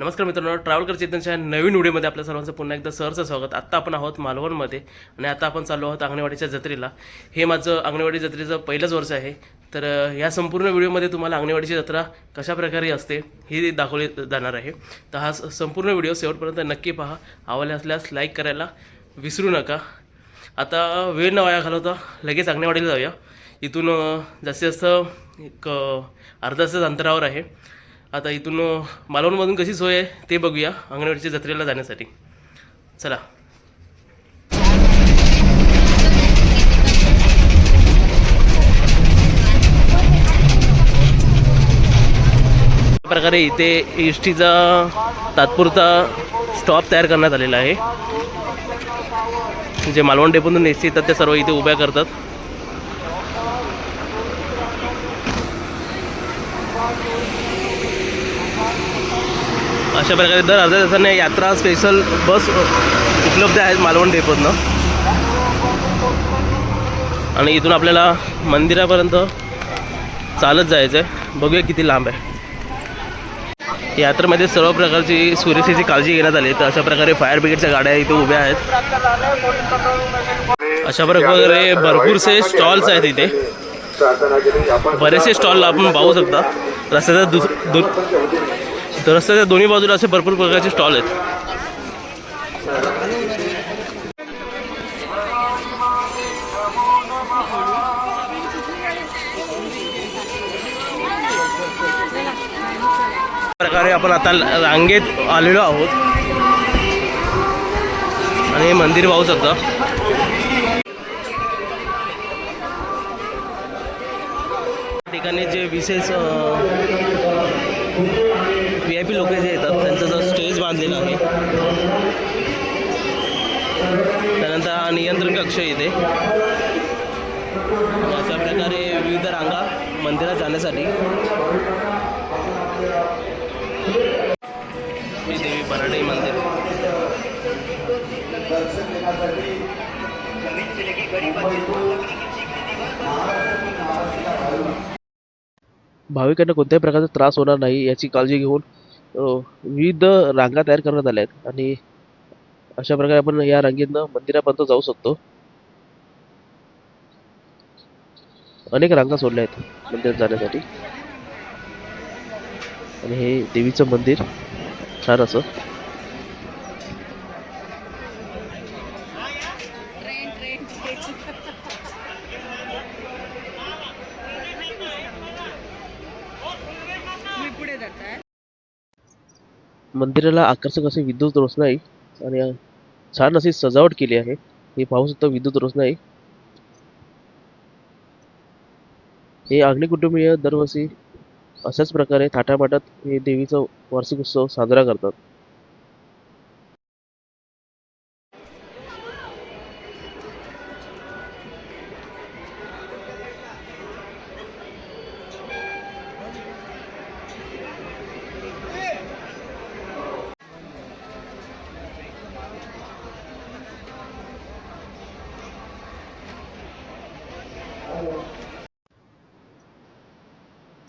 नमस्कार मित्रांनो ट्रॅव्हल कर चेतनच्या नवीन व्हिडिओमध्ये आपल्या सर्वांचं पुन्हा एकदा सहरचं स्वागत. आत्ता आपण आहोत मालवणमध्ये आणि आता आपण चाललो आहोत अंगणवाडीच्या जत्रेला. हे माझं अंगणवाडी जत्रेचं पहिलंच वर्ष आहे. तर ह्या संपूर्ण व्हिडिओमध्ये तुम्हाला अंगणवाडीची जत्रा कशा प्रकारे असते हे दाखवले जाणार आहे. तर हा स- संपूर्ण व्हिडिओ शेवटपर्यंत नक्की पहा. आवडले असल्यास लाईक करायला विसरू नका. आता वेळ न वाया घालवता लगेच अंगणवाडीला जाऊया. इथून जास्तीत जास्त एक अर्धा तास अंतरावर आहे. आता इथून मालवणमधून कशी सोय आहे ते बघूया अंगणवाडीच्या जत्रेला जाण्यासाठी. चला. प्रकारे इथे एस टीचा तात्पुरता स्टॉप तयार करण्यात आलेला आहे. जे मालवण डेपोतून एस टी येतात त्या सर्व इथे उभ्या करतात. अशा प्रकारे दर अर्ध्या तासाने यात्रा स्पेशल बस उपलब्ध आहेत मालवण डेपोतनं आणि इथून आपल्याला मंदिरापर्यंत चालत जायचं आहे बघूया किती लांब आहे. यात्रेमध्ये सर्व प्रकारची सुरक्षेची काळजी घेण्यात आली. तर अशा प्रकारे फायर ब्रिगेडच्या गाड्या इथे उभ्या आहेत. अशा प्रकारे भरपूरसे स्टॉल्स आहेत इथे. बरेचसे स्टॉल आपण पाहू शकता. रस्त्याच्या दुस दु तर रस्त्याच्या दोन्ही बाजूला असे भरपूर प्रकारचे स्टॉल आहेत. प्रकारे आपण आता रांगेत आलेलो आहोत. आणि हे मंदिर पाहू शकता. ठिकाणी जे विशेष व्ही आय पी लोक जे येतात त्यांचा जो स्टेज बांधलेला आहे त्यानंतर हा नियंत्रण कक्ष येते अशा प्रकारे विविध रांगा मंदिरात जाण्यासाठी भाविकांना कोणत्याही प्रकारचा त्रास होणार नाही याची काळजी घेऊन विविध रांगा तयार करण्यात आल्या आहेत. आणि अशा प्रकारे आपण या रांगेतनं मंदिरापर्यंत जाऊ शकतो. अनेक रांगा सोडल्या आहेत मंदिरात जाण्यासाठी. आणि हे देवीचं मंदिर छान असं. पुढे मंदिराला आकर्षक असे विद्युत रोषणाई आणि छान अशी सजावट केली आहे. हे पाहू शकतो विद्युत रोषणाई. हे आग्नेय कुटुंबीय दरवर्षी अशाच प्रकारे थाटामाटात हे देवीचा वार्षिक उत्सव साजरा करतात.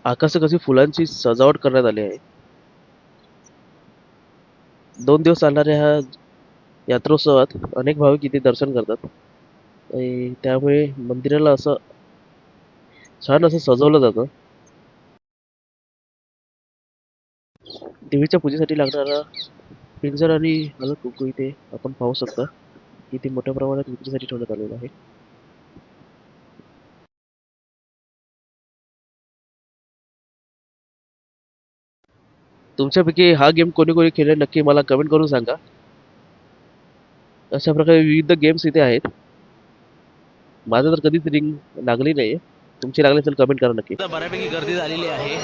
आकर्षक अशी फुलांची सजावट करण्यात आली आहे. दोन दिवस चालणाऱ्या ह्या यात्रोत्सवात अनेक भाविक इथे दर्शन करतात. आणि त्यामुळे मंदिराला असं छान असं सजवलं जातं. देवीच्या पूजेसाठी लागणारा पिंजर आणि हळद कुंकू इथे आपण पाहू शकता. इथे मोठ्या प्रमाणात विक्रीसाठी ठेवण्यात आलेलं आहे. तुमच्यापैकी हा गेम कोणी कोणी खेळले नक्की मला कमेंट करून सांगा. अशा प्रकारे विविध गेम्स इथे आहेत. माझं तर कधीच रिंग लागली नाही तुमची लागली असेल कमेंट करा नक्की. बऱ्यापैकी गर्दी झालेली आहे.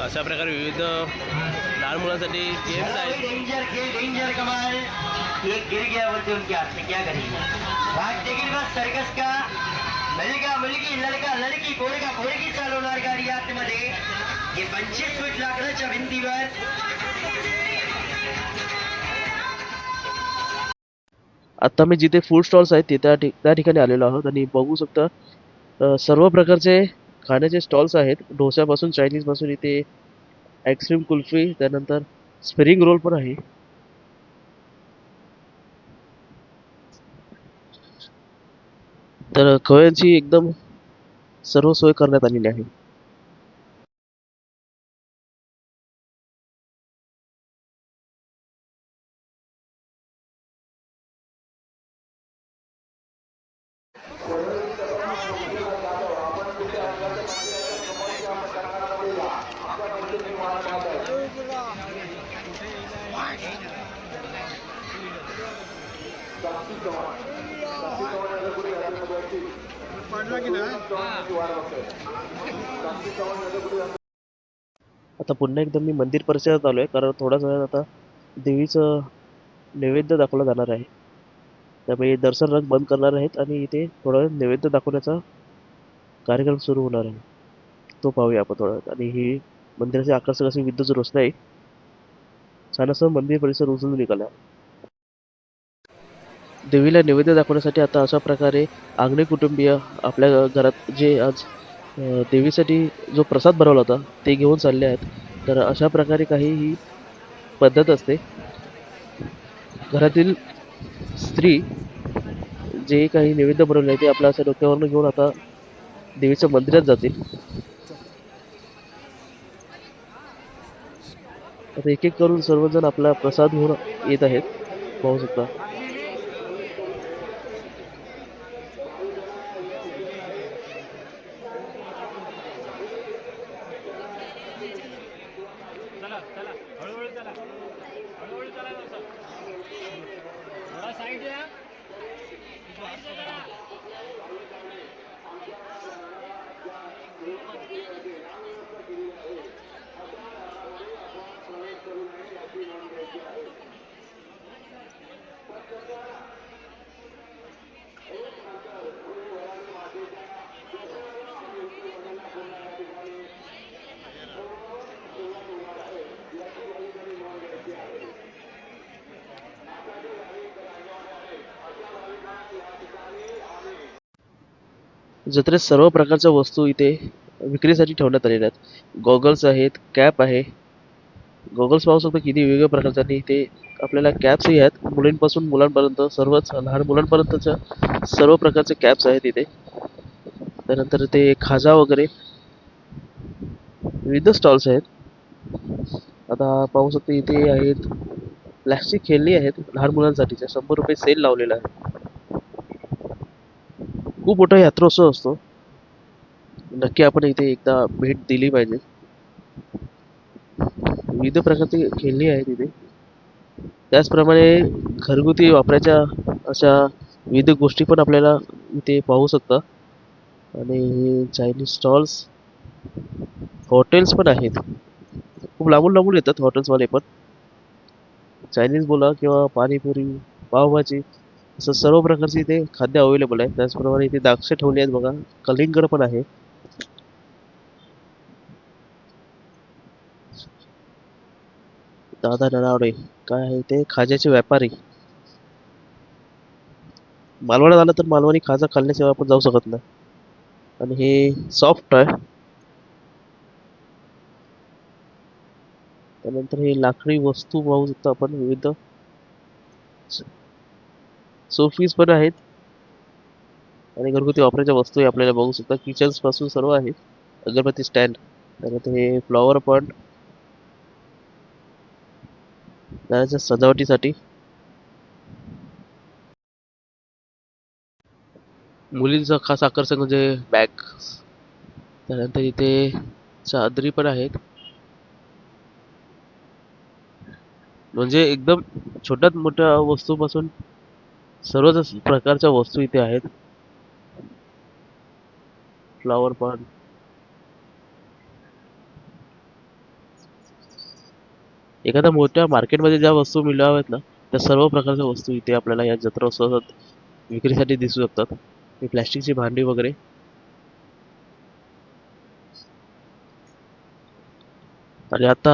अशा प्रकारे विविध लहान मुलांसाठी गेम्स आहेत. डेंजर मुलगी लड़का लड़की पोरगा पोरगी चालवणार गाडी आतमध्ये. हे पंचवीस फूट लाकडाच्या भिंतीवर. आत्ता मी जिथे फूड स्टॉल्स आहेत ते त्या ठिकाणी आलेलो आहोत आणि बघू शकता सर्व प्रकारचे खाण्याचे स्टॉल्स आहेत. डोस्यापासून चायनीजपासून इथे आईस्क्रीम कुल्फी त्यानंतर स्प्रिंग रोल पण आहे. तर खव्यांची एकदम सर्व सोय करण्यात आलेली आहे. आता पुन्हा एकदा मी मंदिर परिसरात आलो आहे कारण थोड्याच वेळात आता देवीचं नैवेद्य दाखवला जाणार आहे. त्यामुळे दर्शन रंग बंद करणार आहेत आणि इथे थोडा वेळ नैवेद्य दाखवण्याचा कार्यक्रम सुरू होणार आहे. तो पाहूया आपण थोडा आणि ही मंदिराची आकर्षक अशी विद्युत रोषणाई. छान असं मंदिर परिसर उचलून निघाला. देवीला नैवेद्य दाखवण्यासाठी आता अशा प्रकारे आंगणे कुटुंबीय आपल्या घरात जे आज देवीसाठी जो प्रसाद बनवला होता ते घेऊन चालले आहेत. तर अशा प्रकारे काही ही पद्धत असते. घरातील स्त्री जे काही नैवेद्य बनवले आहे ते आपल्या असं डोक्यावरनं घेऊन आता देवीच्या मंदिरात जातील. आता एक एक करून सर्वजण आपला प्रसाद घेऊन येत आहेत. पाहू शकता. जत्रेत सर्व प्रकारच्या वस्तू इथे विक्रीसाठी ठेवण्यात आलेल्या आहेत. गॉगल्स आहेत कॅप आहे. गॉगल्स पाहू शकता किती वेगवेगळ्या प्रकारच्या आणि इथे आपल्याला कॅप्सही आहेत. मुलींपासून मुलांपर्यंत सर्वच लहान मुलांपर्यंतच्या सर्व प्रकारचे कॅप्स आहेत इथे. त्यानंतर ते खाजा वगैरे. विविध स्टॉल्स आहेत. आता पाहू शकता इथे आहेत. प्लॅस्टिक खेळणी आहेत लहान मुलांसाठीच्या. शंभर रुपये सेल लावलेला आहे. खूप मोठा यात्रोत्सव असतो. नक्की आपण इथे एकदा भेट दिली पाहिजे. विविध प्रकारची खेळणी आहेत इथे. त्याचप्रमाणे घरगुती वापरायच्या अशा विविध गोष्टी पण आपल्याला इथे पाहू शकता. आणि चायनीज स्टॉल्स हॉटेल्स पण आहेत. खूप लांबून लांबून येतात हॉटेल्सवाले पण. चायनीज बोला किंवा पाणीपुरी पावभाजी असं सर्व प्रकारचे इथे खाद्य अवेलेबल आहे. त्याचप्रमाणे इथे द्राक्ष ठेवली आहेत बघा. कलिंगड पण आहे. दादा नरावडे काय आहे ते? खाज्याचे व्यापारी. मालवाडा झाला तर मालवणी खाजा खाल्ल्याशिवाय आपण जाऊ शकत नाही. आणि हे सॉफ्ट आहे. त्यानंतर हे लाकडी वस्तू पाहू शकतो आपण विविध. सोफीज पण आहेत. आणि घरगुती वापरायच्या वस्तू आपल्याला बघू शकता. किचन्सपासून सर्व आहे अगरबत्ती स्टँड त्यानंतर हे फ्लॉवर पण त्याच्या सजावटीसाठी. मुलींचा खास आकर्षण म्हणजे बॅग त्यानंतर इथे चादरी पण आहेत. म्हणजे एकदम छोट्यात मोठ्या वस्तूपासून सर्वच प्रकारच्या वस्तू इथे आहेत. फ्लॉवर पॉट एखाद्या मोठ्या मार्केटमध्ये ज्या वस्तू मिळाव्यात ना त्या सर्व प्रकारच्या वस्तू इथे आपल्याला या जत्रा उत्सवात विक्रीसाठी दिसू शकतात. ही प्लॅस्टिकची भांडी वगैरे. आणि आता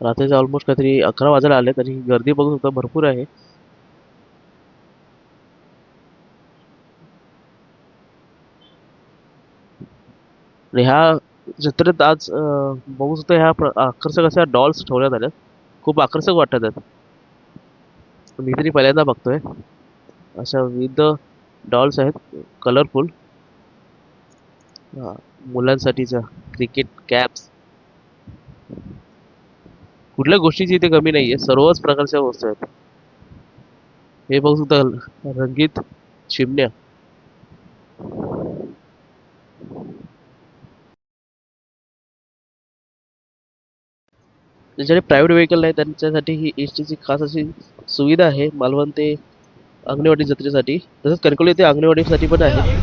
रात्रीचे ऑलमोस्ट काहीतरी अकरा वाजायला आलेत आणि गर्दी बघू शकता भरपूर आहे. आणि ह्या जत्रेत आज बघू शकतो ह्या आकर्षक अशा डॉल्स ठेवण्यात आल्या खूप आकर्षक वाटत आहेत. मी तरी पहिल्यांदा बघतोय. अशा विविध डॉल्स आहेत. कलरफुल मुलांसाठीच्या क्रिकेट कॅप्स कुठल्या गोष्टीची इथे कमी नाहीये. सर्वच प्रकारच्या वस्तू आहेत. हे बघू शकता रंगीत चिमण्या ज्याच्याकडे प्रायव्हेट व्हेकल नाही त्यांच्यासाठी ही एस टीची खास अशी सुविधा आहे मालवण ते अंगणेवाडी जत्रेसाठी. तसंच कणकवली ते अंगणेवाडीसाठी पण आहे.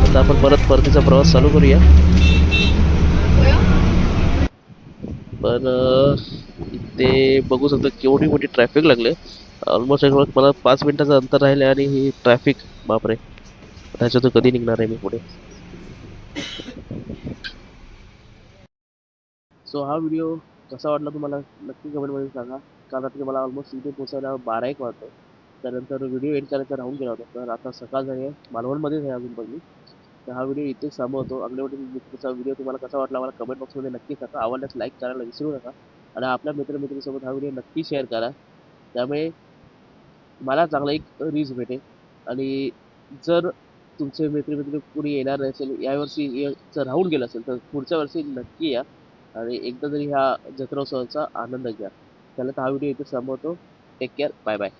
आता आपण परत परतीचा प्रवास चालू करूया. पण ते बघू शकतो केवढी मोठी ट्रॅफिक लागले ऑलमोस्ट मला पाच मिनिटाचं अंतर राहिले आणि ही ट्रॅफिक बापरे. त्याच्यातून कधी निघणार आहे मी पुढे? सो हा व्हिडिओ कसा वाटला तुम्हाला? नक्की कमेंटमध्ये सांगा. कारण आता मला ऑलमोस्ट इथे पोचायला बारा एक वाजतो त्यानंतर व्हिडिओ एडिट करायचा राहून गेला होता. तर आता सकाळ झाली आहे. मालवणमध्येच आहे अजून पण मी. तर हा व्हिडिओ इथेच थांबवतो. अंगणवाडी व्हिडिओ तुम्हाला कसा वाटला मला कमेंट बॉक्समध्ये नक्की सांगा. आवडल्यास लाईक करायला विसरू नका. आणि आपल्या मित्रमैत्रिणीसोबत हा व्हिडिओ नक्की शेअर करा. त्यामुळे मला चांगला एक रीच भेटेल. आणि जर तुमचे मित्रमैत्रिणी कुणी येणार नसेल यावर्षी जर राहून गेलं असेल तर पुढच्या वर्षी नक्की या. आणि एकदा तरी ह्या जत्रोत्सवाचा आनंद घ्या. त्याला तर हा व्हिडिओ इथे संपवतो टेक केअर बाय बाय